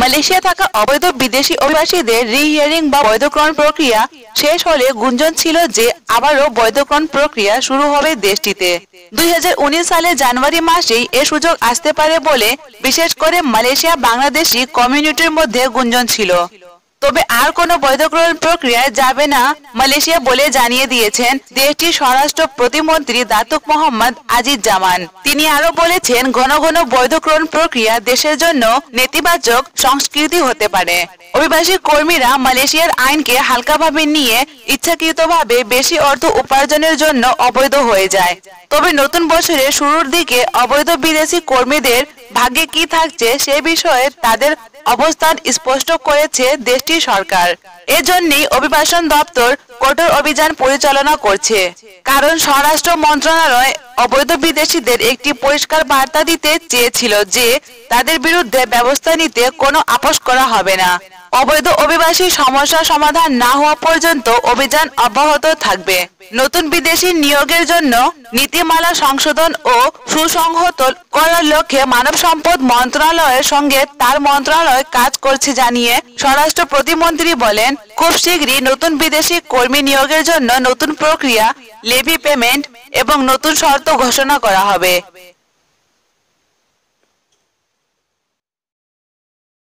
Malaysia থাকা অবৈধ বিদেশি অভিবাসীদের রিহিয়ারিং বা বৈধকরণ প্রক্রিয়া শেষ হলে গুঞ্জন ছিল যে আবারও বৈধকরণ প্রক্রিয়া শুরু হবে দেশটিতে। দুই হাজার উনিশ সালে জানুয়ারি মাসেই এ সুযোগ আসতে পারে বলে বিশেষ করে মালয়েশিয়া বাংলাদেশি কমিউনিটির মধ্যে গুঞ্জন ছিল। তবে আর কোনো বৈধকরণ প্রক্রিয়ায় যাবে না, মালয়েশিয়া বলে জানিয়ে দিয়েছেন দেশটির স্বরাষ্ট্র প্রতিমন্ত্রী দাতুক মোহাম্মদ আজিজ জামান তিনি আরও বলেছেন, ঘন ঘন বৈধকরণ প্রক্রিয়া দেশের জন্য নেতিবাচক সংস্কৃতি হতে পারে। অভিবাসী কর্মীরা মালয়েশিয়ার আইনকে হালকাভাবে নিয়ে ইচ্ছাকৃতভাবে বেশি অর্থ উপার্জনের জন্য অবৈধ হয়ে যায়। তবে নতুন বছরের শুরুর দিকে অবৈধ বিদেশি কর্মীদের ভাগ্যে কি থাকছে সে বিষয়ে তাদের অবস্থান স্পষ্ট করেছে দেশটির সরকার। এজন্যই অভিবাসন দপ্তর কঠোর অভিযান পরিচালনা করছে। কারণ স্বরাষ্ট্র মন্ত্রণালয় অবৈধ বিদেশিদের একটি পরিষ্কার বার্তা দিতে চেয়েছিল যে তাদের বিরুদ্ধে ব্যবস্থা নিতে কোনো আপোষ করা হবে না। অবৈধ অভিবাসী সমস্যা সমাধান না হওয়া পর্যন্ত অভিযান অব্যাহত থাকবে। নতুন বিদেশি নিয়োগের জন্য নীতিমালা সংশোধন ও সুসংহত করার লক্ষ্যে মানব সম্পদ মন্ত্রণালয়ের সঙ্গে তার মন্ত্রণালয় কাজ করছে জানিয়ে স্বরাষ্ট্র প্রতিমন্ত্রী বলেন, খুব শীঘ্রই নতুন বিদেশি কর্মী নিয়োগের জন্য নতুন প্রক্রিয়া লেভি পেমেন্ট এবং নতুন শর্ত ঘোষণা করা হবে।